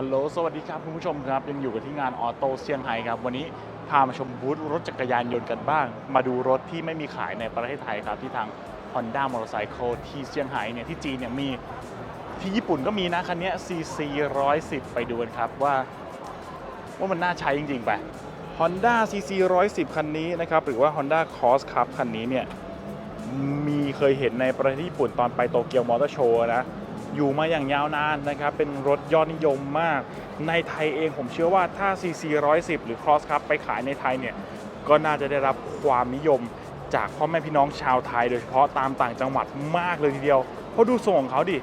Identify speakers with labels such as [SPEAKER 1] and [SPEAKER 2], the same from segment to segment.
[SPEAKER 1] ฮัลโหล สวัสดีครับคุณผู้ชมครับ ยังอยู่กันที่งานออโต้เซี่ยงไฮ้ครับ วันนี้พามาชมบูธรถจักรยานยนต์กันบ้าง มาดูรถที่ไม่มีขายในประเทศไทยครับ ที่ทาง Honda Motorcycle ที่เซี่ยงไฮ้เนี่ยที่จีนเนี่ยมีที่ญี่ปุ่นก็มีนะคันนี้ CC 110 ไปดูกันครับว่า ว่ามันน่าใช้จริงๆไป Honda CC 110 คันนี้นะครับ หรือว่า Honda Cross Cup คันนี้เนี่ยมีเคยเห็นในประเทศญี่ปุ่นตอนไปโตเกียวมอเตอร์โชว์นะ อยู่มาอย่างยาวนานนะครับ เป็นรถยอดนิยมมาก ในไทยเองผมเชื่อว่าถ้า CC 110 หรือ Cross Cup ไปขายในไทยเนี่ย ก็น่าจะได้รับความนิยมจากพ่อแม่พี่น้องชาวไทย โดยเฉพาะตามต่างจังหวัดมากเลยทีเดียว เพราะดูทรงของเขาดิ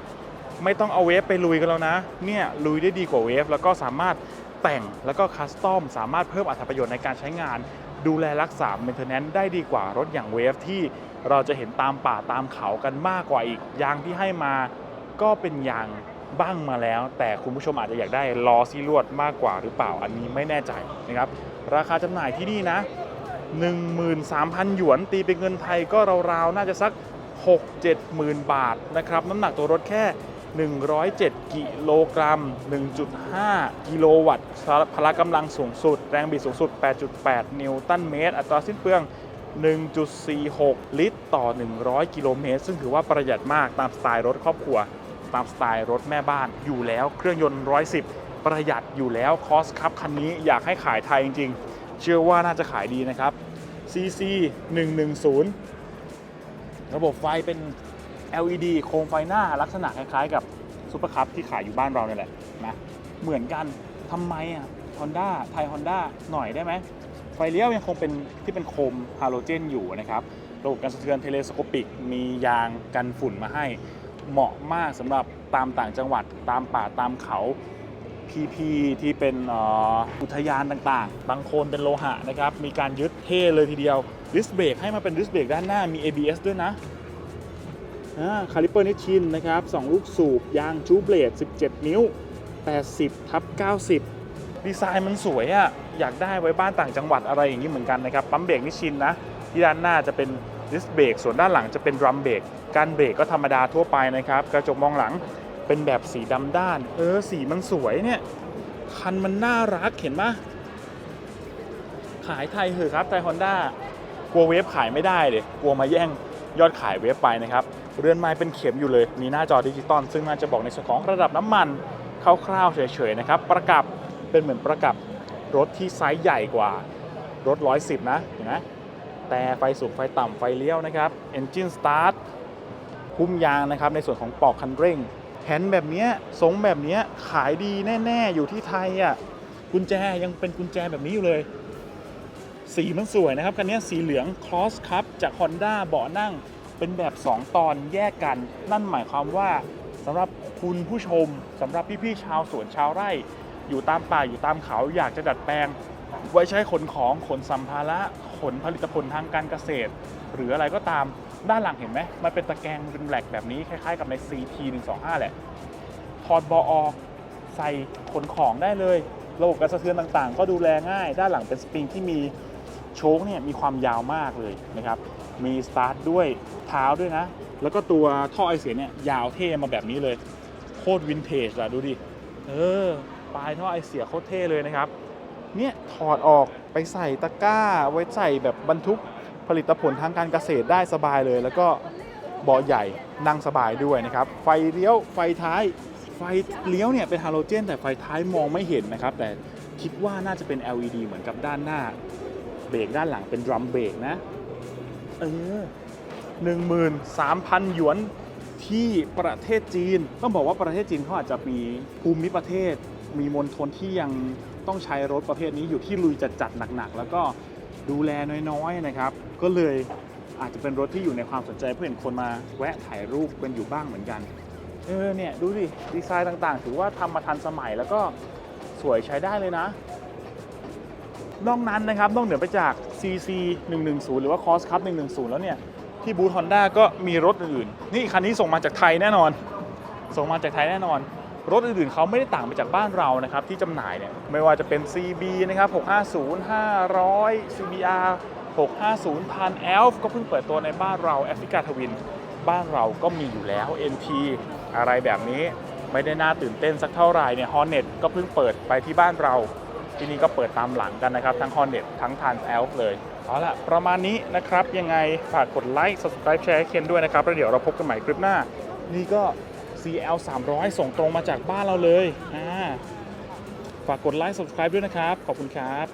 [SPEAKER 1] ไม่ต้องเอาเวฟไปลุยกันแล้วนะ เนี่ยลุยได้ดีกว่าเวฟแล้วก็สามารถแต่งแล้วก็คัสตอมสามารถเพิ่มอรรถประโยชน์ในการใช้งาน ดูแลรักษาเมนเทนแนนซ์ได้ดีกว่ารถอย่างเวฟที่เราจะเห็นตามป่าตามเขากันมากกว่าอีกยางที่ให้มา ก็เป็นยางบ้างมาแล้ว แต่คุณผู้ชมอาจจะอยากได้ล้อซีลวดมากกว่าหรือเปล่าอันนี้ไม่แน่ใจนะครับ ราคาจำหน่ายที่นี่นะ 13,000 หยวนตีเป็นเงินไทยก็ราวๆ น่าจะสัก 6-7หมื่นบาทนะครับ น้ำหนักตัวรถแค่ 107 กิโลกรัม 1.5 กิโลวัตต์พละกำลังสูงสุด แรงบิดสูงสุด 8.8 นิวตันเมตร อัตราสิ้นเปลือง 1.46 ลิตรต่อ 100 กิโลเมตร ซึ่งถือว่าประหยัดมากตามสไตล์รถครอบครัว ตามสไตล์รถแม่บ้านอยู่แล้วเครื่องยนต์ 110 ประหยัดอยู่แล้วคอสครับคันนี้อยากให้ขายไทยจริง ๆ เชื่อว่าน่าจะขายดีนะครับ CC 110 ระบบไฟเป็น LED โคมไฟหน้าลักษณะคล้ายๆ กับซูเปอร์คัพที่ขายอยู่บ้านเราเนี่ยแหละนะเหมือนกันทำไมอะ Honda ไทย Honda หน่อยได้ไหมไฟเลี้ยวยังคงเป็นที่เป็นโคมฮาโลเจนอยู่นะครับ ระบบการสะเทือนเทเลสโคปิก มียางกันฝุ่นมาให้ เหมาะมากสำหรับตามต่างจังหวัดตามป่าตามเขา PP ที่เป็นอุทยานต่างๆ บางโคนเป็นโลหะนะครับ มีการยึดเท่เลยทีเดียวดิสเบรกให้มาเป็นดิสเบรกด้านหน้ามี ABS ด้วยนะคาลิเปอร์นิชินนะครับ 2 ลูกสูบ ยางจูเบลด 17 นิ้ว 80ทับ90 ดีไซน์มันสวยอะอยากได้ไว้บ้านต่างจังหวัดอะไรอย่างนี้เหมือนกันนะครับ ปั๊มเบรกนิชินนะที่ด้านหน้าจะเป็น ดิสเบรกส่วนด้านหลังจะเป็นดรัมเบรกการเบรกก็ธรรมดาทั่วไปนะครับ กระจกมองหลังเป็นแบบสีดำด้าน เออ สีมันสวยเนี่ย คันมันน่ารักเห็นปะขายไทยเหอะครับไทยฮอนด้ากลัวเวฟขายไม่ได้เลยกลัวมาแย่งยอดขายเวฟไปนะครับ เรือนไม้เป็นเข็มอยู่เลย มีหน้าจอดิจิตอลซึ่งน่าจะบอกในส่วนของระดับน้ำมันคร่าวๆเฉยๆนะครับ ประกับเป็นเหมือนประกับรถที่ไซส์ใหญ่กว่ารถ 110 นะเห็นไหม แต่ไฟสูงไฟต่ำไฟเลี้ยวนะครับ Engine Start พุ่มยางนะครับ ในส่วนของปอกคันเร่งแผนแบบนี้ทรงแบบนี้ขายดีแน่ ๆ อยู่ที่ไทยอะกุญแจยังเป็นกุญแจแบบนี้อยู่เลย สีมันสวยนะครับคันนี้สีเหลือง Cross Cup จาก Honda เบาะนั่งเป็นแบบ 2 ตอนแยกกัน นั่นหมายความว่าสำหรับคุณผู้ชมสำหรับพี่ ๆ ชาวสวนชาวไร่ อยู่ตามป่าอยู่ตามเขาอยากจะดัดแปลง ไว้ใช้ขนของขนสัมภาระขนผลิตผลทางการเกษตร หรืออะไรก็ตามด้านหลังเห็นไหมมันเป็นตะแกรงเป็นแหลกแบบนี้คล้ายๆกับใน CT 125แหละถอดบาะออกใส่ขนของได้เลย ระบบการสะเทือนต่างๆ ก็ดูแลง่าย ด้านหลังเป็นสปริงที่มีโชคเนี่ยมีความยาวมากเลยนะครับ มีสตาร์ทด้วยเท้าด้วยนะ แล้วก็ตัวท่อไอเสียเนี่ยยาวเท่มาแบบนี้เลย โคตรวินเทจอะดูดิ เออ ปลายท่อไอเสียโคตรเท่เลยนะครับ เนี่ยถอดออกไปใส่ตะกร้า ไว้ใส่แบบบรรทุกผลิตผลทางการเกษตรได้สบายเลย แล้วก็เบาะใหญ่นั่งสบายด้วยนะครับ ไฟเลี้ยวไฟท้าย ไฟเลี้ยวเนี่ยเป็นฮาโลเจน แต่ไฟท้ายมองไม่เห็นนะครับ แต่คิดว่าน่าจะเป็น LED เหมือนกับด้านหน้า เบรกด้านหลังเป็นดรัมเบรกนะ เออ13,000หยวนที่ประเทศจีน ต้องบอกว่าประเทศจีนเขาอาจจะมีภูมิประเทศ มีมณฑลที่ยัง ต้องใช้รถประเภทนี้อยู่ที่ลุยจัดๆหนักๆ แล้วก็ดูแลน้อยๆนะครับ ก็เลยอาจจะเป็นรถที่อยู่ในความสนใจเพื่อเห็นคนมาแวะถ่ายรูปกันอยู่บ้างเหมือนกันเออเนี่ยดูดิดีไซน์ต่างๆ ถือว่าทำมาทันสมัยแล้วก็สวยใช้ได้เลยนะนอกนั้นนะครับนอกเหนือไปจาก CC 110 หรือว่า Cross Cup 110 แล้วเนี่ย ที่บูธ Honda ก็มีรถอื่น นี่คันนี้ส่งมาจากไทยแน่นอน ส่งมาจากไทยแน่นอน รถอื่นๆเขาไม่ได้ต่างไปจากบ้านเรานะครับที่จำหน่ายเนี่ยไม่ว่าจะเป็น CB นะครับ650 500 CBR 650 1000 ELF ก็เพิ่งเปิดตัวในบ้านเราแอฟริกาทวินบ้านเราก็มีอยู่แล้ว NT อะไรแบบนี้ไม่ได้น่าตื่นเต้นสักเท่าไหร่เนี่ยฮอนเนต์ก็เพิ่งเปิดไปที่บ้านเรา ที่นี่ก็เปิดตามหลังกันนะครับ ทั้งฮอนเนต์ทั้งทานเอลฟ์เลยเอาละประมาณนี้นะครับ ยังไงฝากกดไลค์ subscribe แชร์เคนด้วยนะครับ แล้วเดี๋ยวเราพบกันใหม่คลิปหน้า นี่ก็ CL 300 ส่งตรงมาจากบ้านเราเลยฝากกดไลค์ subscribe ด้วยนะครับ ขอบคุณครับ